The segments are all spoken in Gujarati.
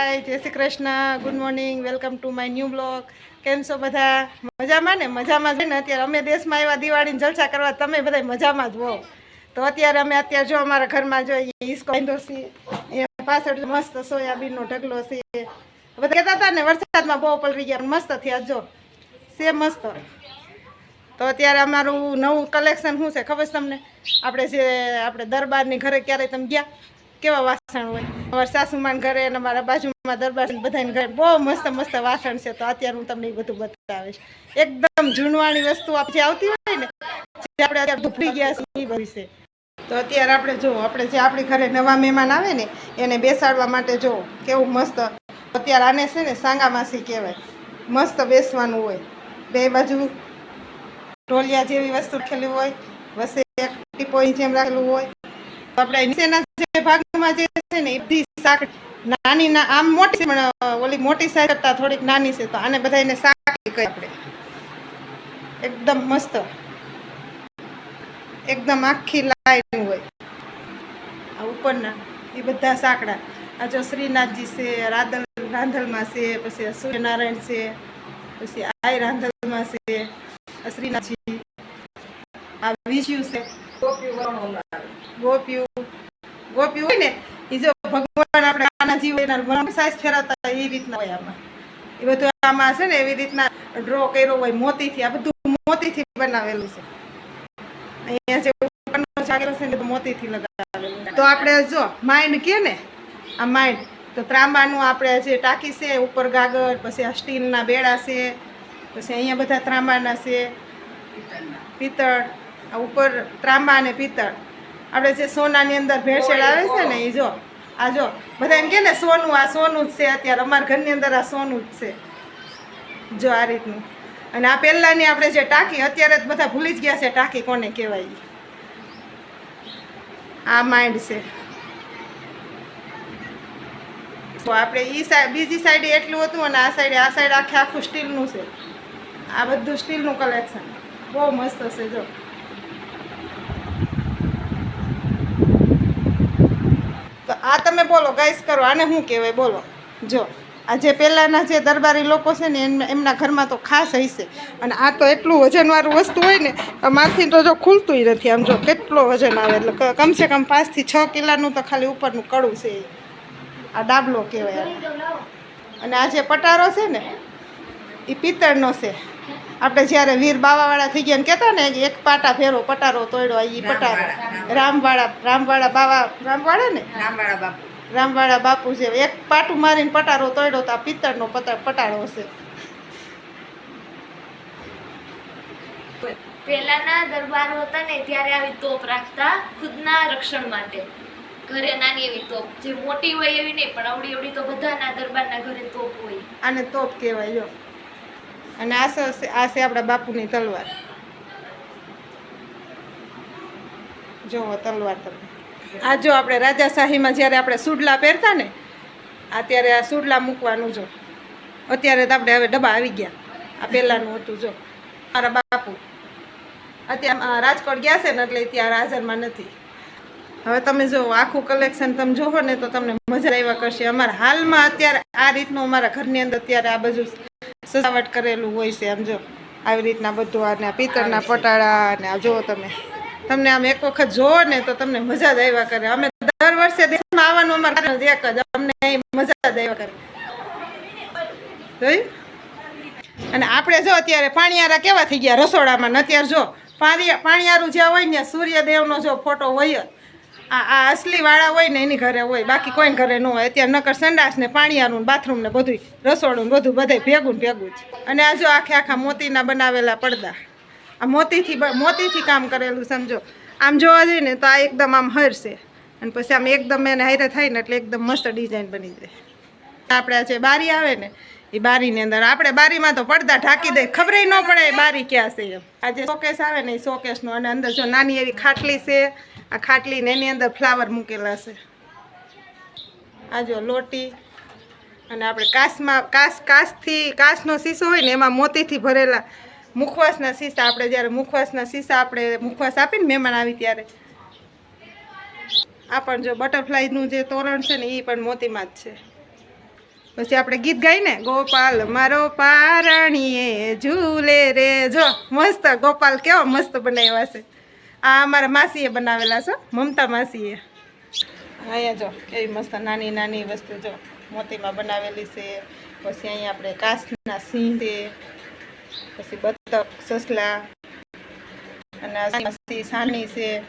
હાય, જય Shri Krishna, good morning, welcome to my new blog. કેમ છો બધા? મજામાં ને? મજામાં જ ને? અત્યારે અમે દેશમાં આવ્યા, દિવાળીને જલસા કરવા, તમે બધા મજામાં જ હો તો અત્યારે અમે અત્યારે જો અમારા ઘરમાં જો બાંધ્યો છે. અહીંયા પાછળ મસ્ત સોયાબીનનો ઢગલો છે. બધા કહેતા હતા ને, વરસાદમાં બહુ પલરી ગયા મસ્ત થયા જો. છે મસ્ત. તો અત્યારે અમારું નવું કલેક્શન શું છે ખબર તમને? આપણે જે, આપણે દરબારની ઘરે ક્યારેય તમે ગયા? કેવા વાસણ હોય? અમારા સાસુમાન ઘરે અને અમારા બાજુમાં દરબાર બધાને ઘરે બહુ મસ્ત મસ્ત વાસણ છે તો અત્યારે હું તમને એ બધું બતાવીશ. એકદમ જૂનવાણી વસ્તુ જે આવતી હોય ને, જે આપણે અત્યારે ભૂલી ગયા છે એ બધી છે. તો અત્યારે આપણે જો, આપણે જે આપણી ઘરે નવા મહેમાન આવે ને, એને બેસાડવા માટે જો કેવું મસ્ત, અત્યારે આને છે ને સાંગામાસી કહેવાય. મસ્ત બેસવાનું હોય. બે બાજુ ઢોલિયા જેવી વસ્તુ રાખેલી હોય, વસે એક ટીપોઈ જેમ રાખેલું હોય. આપણે નીચેના જે ભાગમાં જે છે ને એ બધી શાક નાની ના આમ મોટી પણ ઓલી મોટી સાઈઝ કરતાં થોડીક નાની છે, તો આને બધાને શાક કહે આપણે. એકદમ મસ્ત. એકદમ આખી લાઈન હોય. આ ઉપરના, એ બધા સાંકડા. આ જો શ્રીનાથજી છે, રાધલ, રાંધલમાં છે, પછી સૂર્યનારાયણ છે, પછી આ રાંધલમાં છે શ્રીનાથજી. આ વિષ્યુ છે. ગોપ્યું ગોપ્યું હોય ને એ જો ભગવાન આપણે એના સાઈઝ ફેરવતા એ રીતના હોય આમાં. એ બધું આમાં છે ને, એવી રીતના ડ્રો કર્યો હોય, મોતીથી, આ બધું મોતીથી બનાવેલું છે. અહીંયા જે ઉપરનો જાગેલો છે ને મોતીથી લગાવેલું તો આપણે જો માઇન્ડ કે ને, આ માઇન્ડ તો ત્રાંબાનું આપણે જે ટાંકી છે, ઉપર ગાગર, પછી આ સ્ટીલના બેડા છે, પછી અહીંયા બધા ત્રાંબાના છે. પિત્તળ. આ ઉપર ત્રાંબા અને પિત્તળ. આપણે જે સોનાની અંદર ભેળસેળ આવે છે ને એ જો, આ જો, બધા એમ કે ને, સોનું, આ સોનું જ છે અત્યારે, અમારા ઘરની અંદર આ સોનું જ છે. જો આ રીતનું. અને આ પહેલાંની આપણે જે ટાંકી, અત્યારે જ બધા ભૂલી જ ગયા છે ટાંકી કોને કહેવાય. આ માઇન્ડ છે. તો આપણે એ સાઈડ બીજી સાઈડે એટલું હતું અને આ સાઈડે, આ સાઈડ આખે આખું સ્ટીલનું છે. આ બધું સ્ટીલનું કલેક્શન. બહુ મસ્ત છે, જો. આ તમે બોલો ગાઈસ કરો. આને શું કહેવાય? બોલો. જો, આ જે પહેલાંના જે દરબારી લોકો છે ને, એમ- એમના ઘરમાં તો ખાસ હશે. અને આ તો એટલું વજનવાળું વસ્તુ હોય ને માથી તો જો ખુલતુંય નથી. આમ જો કેટલો વજન આવે. એટલે કમસે કમ પાંચથી છ કિલાનું તો ખાલી ઉપરનું કડું છે. આ ડાબલો કહેવાય. અને આ જે પટારો છે ને એ પિત્તળનો છે. આપણે જ્યારે વીર બાવાવાળા થઈ ગયા ને કહેતા ને એક પાટા ફેરો પટારો તોડ્યો એ પટારો રામવાળા રામવાળા. બાવા રામવાળા ને? રામવાળા બાપુ. રામવાળા બાપુ છે. એક પાટું મારીને પટારો તોડ્યો તો આ પિત્તળનો પતા પટારો છે પહેલાના દરબારો હતા ને ત્યારે આવી તોપ રાખતા ખુદના રક્ષણ માટે. ઘરે નાની એવી તોપ. જે મોટી હોય એવી નહીં પણ અવડી અવડી તો બધાના દરબારના ઘરે તોપ હોય. આને તોપ કહેવાય જો અને આ આ છે આપણા બાપુની તલવાર. જોવો તલવાર તમે આ જો આપણે રાજાશાહીમાં જ્યારે આપણે સુડલા પહેરતા ને, અત્યારે આ સુડલા મૂકવાનું જો. અત્યારે તો આપણે હવે ડબ્બા આવી ગયા. આ પહેલાંનું હતું જો. મારા બાપુ. અત્યારે રાજકોટ ગયા છે ને એટલે ત્યાં હાજરમાં નથી. હવે તમે જો આખું કલેક્શન તમે જોવો ને તો તમને મજા આવ્યા કરશે. અમારા હાલમાં અત્યારે આ રીતનું અમારા ઘરની અંદર અત્યારે આ બધું સજાવટ કરેલું હોય છે આમ આવી રીતના બધું અને પિત્તળના પટાળા અને આ જુઓ તમે. તમને આમ એક વખત જોવો ને તો તમને મજા જ આવ્યા કરે. અમે દર વર્ષે દેશમાં આવવાનું અમારે એક જ. અમને મજા જ આવ્યા કરે. જોયું? અને આપણે જો અત્યારે પાણીયારા કેવા થઈ ગયા રસોડામાં અત્યારે જો. પાણી પાણીયારું જ્યાં હોય ને સૂર્યદેવનો જો ફોટો હોય જ. આ અસલી વાળા હોય ને એની ઘરે હોય, બાકી કોઈ ઘરે ન હોય. અત્યારે નકર સંડાસ ને પાણીયારું બાથરૂમ ને બધું રસોડું બધું બધે ભેગું ભેગું જ. અને આ જો આખે આખા મોતીના બનાવેલા પડદા. આ મોતીથી મોતીથી કામ કરેલું સમજો આમ જોવા જઈએ ને તો આ એકદમ આમ હરશે અને પછી આમ એકદમ એને હારે થાય ને એટલે એકદમ મસ્ત ડિઝાઇન બની જાય. આપણે આ જે બારી આવે ને એ બારીની અંદર. આપણે બારીમાં તો પડદા ઢાંકી દઈએ. ખબર ન પડે એ બારી ક્યાં છે એમ. આજે શોકેસ આવે ને એ શોકેસનો અને અંદર જો નાની એવી ખાટલી છે. આ ખાટલી એની અંદર ફ્લાવર મૂકેલા છે. આ જો લોટી. અને આપણે કાસમાં કાસ કાસથી કાસનો શીશો હોય ને એમાં મોતીથી ભરેલા મુખવાસના શીશા. આપણે જ્યારે મુખવાસના શીશા આપણે મુખવાસ આપીને મહેમાન આવી ત્યારે. આ પણ જો બટરફ્લાયનું જે તોરણ છે ને એ પણ મોતીમાં જ છે. પછી આપણે ગીત ગાઈ ને, ગોપાલ મારો પારણીએ ઝૂલે રે. જો, મસ્ત, ગોપાલ કેવો મસ્ત બનાવ્યા છે. આ અમારા માસીએ બનાવેલા છે, મમતા માસીએ. અહીંયા જો, કેવી મસ્ત નાની નાની વસ્તુ જો, મોતીમાં બનાવેલી છે. પછી અહીંયા આપણે કાસના સિંહ છે પછી બતક, સસલા, અને સાની છે.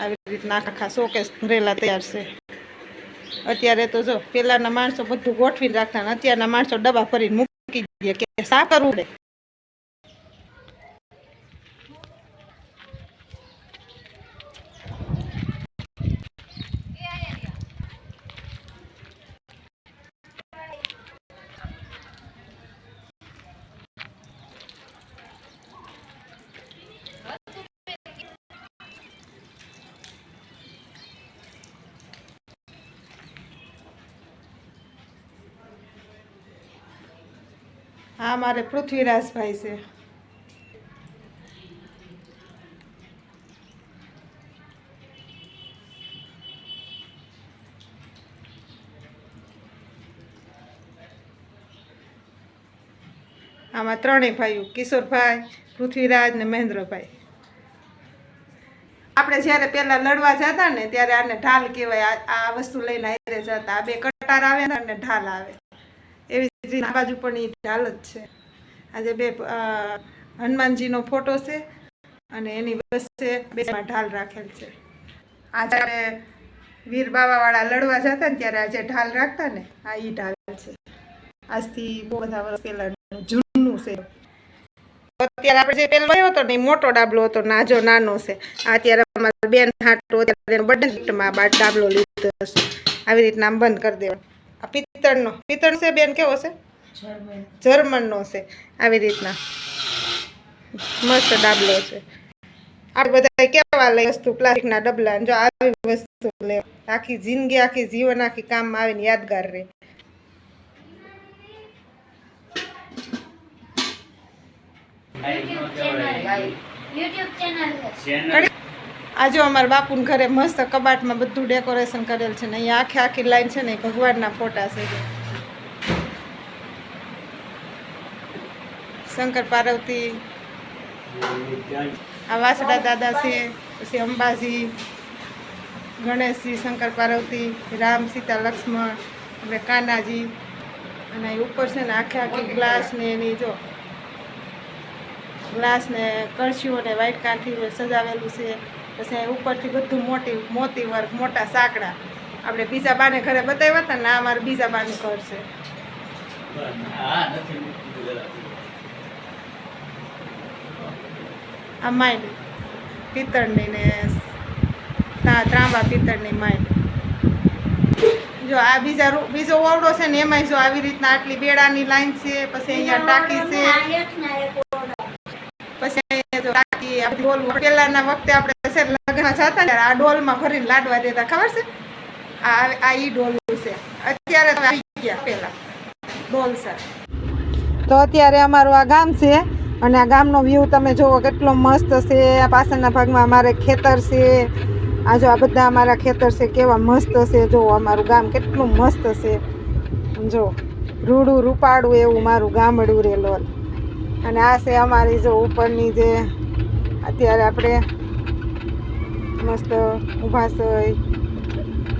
આવી રીતના આખા શોકેસ ભરેલા તૈયાર છે. અત્યારે તો જો પેલાના માણસો બધું ગોઠવીને રાખતા અત્યારના માણસો ડબ્બા ભરીને મૂકી દે કે સા કરવું હા, મારે પૃથ્વીરાજભાઈ છે. આમાં ત્રણેય ભાઈઓ, કિશોરભાઈ, પૃથ્વીરાજ ને મહેન્દ્રભાઈ. આપણે જ્યારે પહેલાં લડવા જતા ને ત્યારે આને ઢાલ કહેવાય, આ આ વસ્તુ લઈને આયરે જતા, આ બે કટાર આવે ને ઢાલ આવે. આ બાજુ પણ એ ઢાલ જ છે. આજે બે હનુમાનજીનો ફોટો છે અને એની વચ્ચે બેમાં ઢાલ રાખેલ છે. આ જ્યારે વીર બાવાવાળા લડવા જતા ને ત્યારે આજે ઢાલ રાખતા ને, આ એ ઢાલ છે. આજથી બહુ બધા વર્ષ પહેલાનું જૂનું છે. અત્યારે આપણે જે પેલો આવ્યો હતો ને મોટો ડાબલો હતો, નાજો નાનો છે. અત્યારે અમારા બેન હાટો, અત્યારે બર્થડેમાં બાર ડાબલો લીધો છે. આવી રીતના બંધ કરી દેવાનો. આ પિત્તળનો. પિત્તળ છે બેન કેવો છે? જર્મનનો છે. આવી રીતના. મસ્ત ડાબલો છે. આપણે બધા કેવા લઈ વસ્તુ? પ્લાસ્ટિકના ડબલા જો આવી વસ્તુ લે. આખી જિંદગી આખી જીવન આખી કામમાં આવીને યાદગાર રહે યુટ્યુબ ચેનલ છે કડી- આ જો અમારા બાપુને ઘરે મસ્ત કબાટમાં બધું ડેકોરેશન કરેલ છે ને અહીંયા આખી આખી લાઈન છે ને ભગવાનના ફોટા છે. શંકર પાર્વતી, આ વાસડા દાદા છે, પછી અંબાજી, ગણેશજી, શંકર પાર્વતી, રામ, સીતા, લક્ષ્મણ, અને કાનાજી અને ઉપર છે ને આખે આખી ગ્લાસ ને એની જો ગ્લાસ ને કળશીઓ ને વ્હાઈટ કાંથી સજાવેલું છે પછી અહીં ઉપરથી બધું મોટી મોતી વર્ક મોટા સાંકડા. આપણે બીજા બાને ઘરે બતાવ્યા હતા ને આ અમારું બીજા બાનું ઘર છે. આ માઇન્ડ પિત્તળની ને ત્રાંબા પિત્તળની માઇન્ડ જો આ બીજા બીજો ઓરડો છે ને એમાંય જો આવી રીતના આટલી બેડાની લાઈન છે પછી અહીંયા ટાંકી છે. પછી અહીંયા જો ટાંકી પેલાના વખતે આપણે ને લગ્નમાં જતા ને આ ડોલમાં ભરીને લાડવા દેતા, ખબર છે? આ ઈ ડોલ છે. અત્યારે આવી ગયા પેલા. ડોલ સર. તો અત્યારે અમારું આ ગામ છે અને આ ગામનો વ્યૂ તમે જુઓ કેટલો મસ્ત છે. આ પાછળના ભાગમાં અમારે ખેતર છે. આ જો આ બધા અમારા ખેતર છે, કેવા મસ્ત છે. જો અમારું ગામ કેટલું મસ્ત છે. જો, રૂડું રૂપાડું એવું મારું ગામડું રેલોલ અને આ છે અમારી જો ઉપરની જે, અત્યારે આપણે મસ્ત ઊભા છે.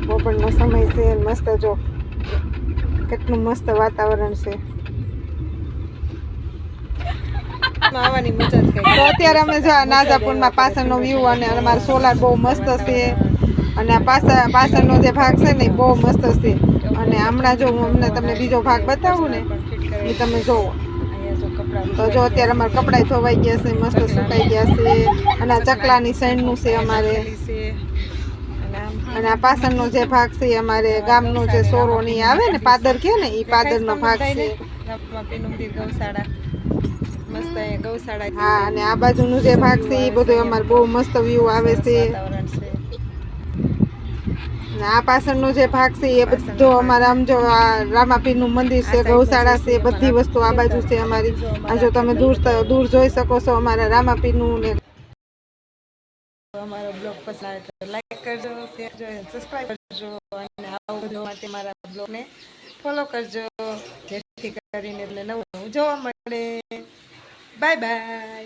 બપોરનો સમય છે. મસ્ત જો કેટલું મસ્ત વાતાવરણ છે. આવવાની મજા જ કઈ તો અત્યારે અમે જો નાજાપુરમાં પાછળનો વ્યૂ અને અમારો સોલાર બહુ મસ્ત છે. અને આ પાસા પાછળનો જે ભાગ છે ને એ બહુ મસ્ત છે. અને હમણાં જો હું અમને તમને બીજો ભાગ બતાવું ને એ તમે જોવો. તો જો અત્યારે અમારે કપડાં ધોવાઈ ગયા છે મસ્ત સુકાઈ ગયા છે અને આ ચકલાની સૈણનું છે અમારે. અને આ પાછળનો જે ભાગ છે અમારે ગામનો જે સોરો ની આવે ને પાદર કે ને એ પાદરનો ભાગ છે. હા અને આ બાજુનું જે ભાગ છે એ બધું અમારે બહુ મસ્ત વ્યૂ આવે છે. આ પાસણનું જે ભાગ છે એ બધો અમારા આમ જો આ રામાપીરનું મંદિર છે ગૌશાળા છે. બધી વસ્તુ આ બાજુ છે અમારી. આ જો તમે દૂર દૂર જોઈ શકો છો અમારા રામાપીરનું ને. અમારો બ્લોગ પસંદ લાઈક કરજો શેર કરજો સબસ્ક્રાઇબ કરજો. અને આવું જોવા માટે મારા બ્લોગને ફોલો કરજો. જેથી કરીને એટલે નવું જોવા મળે. Bye bye